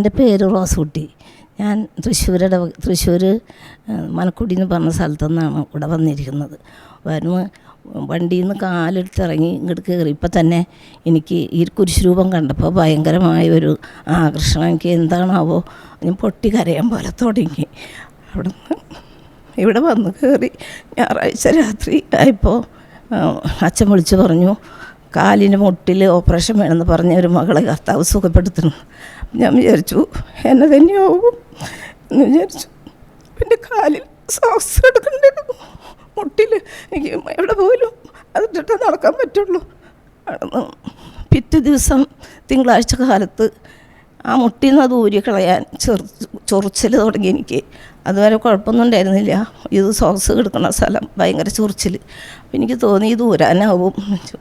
എന്റെ പേര് റോസുകുട്ടി ഞാൻ തൃശ്ശൂരുടെ തൃശ്ശൂർ മലക്കുടി എന്ന് പറഞ്ഞ സ്ഥലത്തു നിന്നാണ് ഇവിടെ വന്നിരിക്കുന്നത്. വരുമ്പോൾ വണ്ടിയിൽ നിന്ന് കാലെടുത്തിറങ്ങി ഇങ്ങോട്ട് കയറി ഇപ്പം തന്നെ എനിക്ക് ഈ കുരിശ് രൂപം കണ്ടപ്പോൾ ഭയങ്കരമായ ഒരു ആകർഷണം. എനിക്ക് എന്താണാവോ ഞാൻ പൊട്ടി കരയാൻ പോലെ തുടങ്ങി. അവിടെ ഇവിടെ വന്ന് കയറി ഞായറാഴ്ച രാത്രി ആയപ്പോൾ അച്ഛൻ വിളിച്ച് പറഞ്ഞു കാലിന് മുട്ടിൽ ഓപ്പറേഷൻ വേണമെന്ന് പറഞ്ഞ ഒരു മകളെ കർത്താവ് സുഖപ്പെടുത്തുന്നു. ഞാൻ വിചാരിച്ചു എന്നെ തന്നെയാവും എന്ന് വിചാരിച്ചു. പിന്നെ കാലിൽ സോക്സ് എടുക്കണ്ടേ? മുട്ടിൽ എനിക്ക് എവിടെ പോലും അതിട്ടിട്ട് നടക്കാൻ പറ്റുള്ളൂ. പിറ്റേ ദിവസം തിങ്കളാഴ്ച കാലത്ത് ആ മുട്ടിൽ നിന്ന് അത് ഊരി കളയാൻ ചെറു ചൊറിച്ചിൽ തുടങ്ങി എനിക്ക്. അതുവരെ കുഴപ്പമൊന്നും ഉണ്ടായിരുന്നില്ല. ഇത് സോക്സ് കിടക്കുന്ന സ്ഥലം ഭയങ്കര ചൊറിച്ചിൽ അപ്പം എനിക്ക് തോന്നി ഇത് ഊരാനാവും.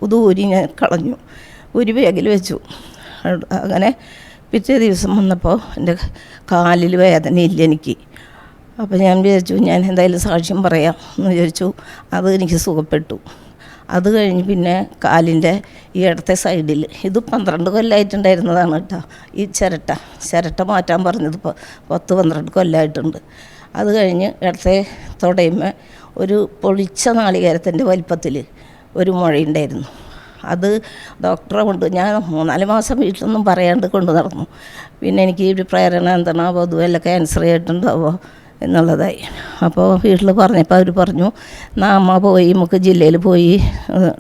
ഇത് ഊരി ഞാൻ കളഞ്ഞു. ഊരി ബാഗിൽ വെച്ചു. അങ്ങനെ പിറ്റേ ദിവസം വന്നപ്പോൾ എന്റെ കാലിൽ വേദനയില്ല എനിക്ക്. അപ്പോൾ ഞാൻ വിചാരിച്ചു ഞാൻ എന്തായാലും സാക്ഷ്യം പറയാം എന്ന് വിചാരിച്ചു. അത് എനിക്ക് സുഖപ്പെട്ടു. അത് കഴിഞ്ഞ് പിന്നെ കാലിന്റെ ഈ ഇടത്തെ സൈഡിൽ ഇത് പന്ത്രണ്ട് കൊല്ലമായിട്ടുണ്ടായിരുന്നതാണ് കേട്ടോ. ഈ ചിരട്ട ചിരട്ട മാറ്റാൻ പറഞ്ഞത് ഇപ്പോൾ പത്ത് പന്ത്രണ്ട് കൊല്ലമായിട്ടുണ്ട് അത് കഴിഞ്ഞ് ഇടത്തെ തുടയുമ്പോൾ ഒരു പൊളിച്ച നാളികേരത്തിന്റെ വലിപ്പത്തിൽ ഒരു മുഴയുണ്ടായിരുന്നു. അത് ഡോക്ടറെ കൊണ്ട് ഞാൻ മൂന്നാൽ മാസം വീട്ടിലൊന്നും പറയാണ്ട് കൊണ്ട് നടന്നു. പിന്നെ എനിക്ക് ഒരു പ്രേരണ എന്താണാവോ അതുമല്ല ക്യാൻസർ ആയിട്ടുണ്ടാവോ എന്നുള്ളതായി. അപ്പോൾ വീട്ടിൽ പറഞ്ഞപ്പോൾ അവർ പറഞ്ഞു എന്നാൽ അമ്മ പോയി നമുക്ക് ജില്ലയിൽ പോയി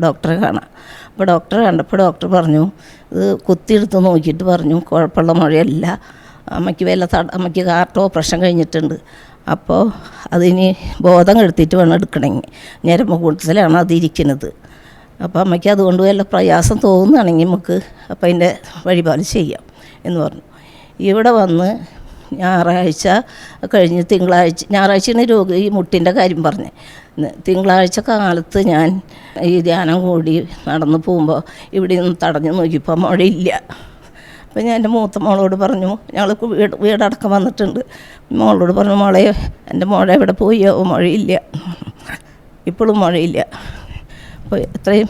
ഡോക്ടറെ കാണാം. അപ്പോൾ ഡോക്ടറെ കണ്ടപ്പോൾ ഡോക്ടർ പറഞ്ഞു ഇത് കുത്തിയെടുത്ത് നോക്കിയിട്ട് പറഞ്ഞു കുഴപ്പമുള്ള മഴയല്ല. അമ്മയ്ക്ക് വല്ല അമ്മയ്ക്ക് ഹാർട്ട് ഓപ്പറേഷൻ കഴിഞ്ഞിട്ടുണ്ട്. അപ്പോൾ അതിനി ബോധം കെടുത്തിയിട്ട് വേണം എടുക്കണമെങ്കിൽ ഞരമ്പ് കൂട്ടത്തിലാണ് അതിരിക്കുന്നത് അപ്പോൾ അമ്മയ്ക്ക് അതുകൊണ്ട് വല്ല പ്രയാസം തോന്നുകയാണെങ്കിൽ നമുക്ക് അപ്പം അതിന്റെ വഴിപാട് ചെയ്യാം എന്ന് പറഞ്ഞു. ഇവിടെ വന്ന് ഞായറാഴ്ച കഴിഞ്ഞ് തിങ്കളാഴ്ച ഞായറാഴ്ചയാണ് രോഗി ഈ മുട്ടിന്റെ കാര്യം പറഞ്ഞത്. തിങ്കളാഴ്ച കാലത്ത് ഞാൻ ഈ ധ്യാനം കൂടി നടന്നു പോകുമ്പോൾ ഇവിടെ നിന്ന് തടഞ്ഞു നോക്കിയപ്പോൾ മഴയില്ല. അപ്പോൾ ഞാൻ എന്റെ മൂത്ത മോളോട് പറഞ്ഞു ഞങ്ങൾക്ക് വീട് വീടടക്കം വന്നിട്ടുണ്ട്. മോളോട് പറഞ്ഞു മോളെ എന്റെ മോളെ എവിടെ പോയോ? മഴയില്ല. ഇപ്പോഴും മഴയില്ല. അപ്പോൾ എത്രയും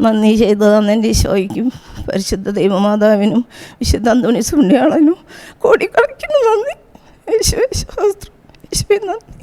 നന്ദി ചെയ്തു തന്നെന്റെ ഈശോയ്ക്കും. പരിശുദ്ധ ദൈവമാതാവിനും വിശുദ്ധ അന്തോണി സുണ്യാളനും കോടിക്കണക്കിന് നന്ദി. യേശുവേ ശാസ്ത്രം യേശുവേ നന്ദി.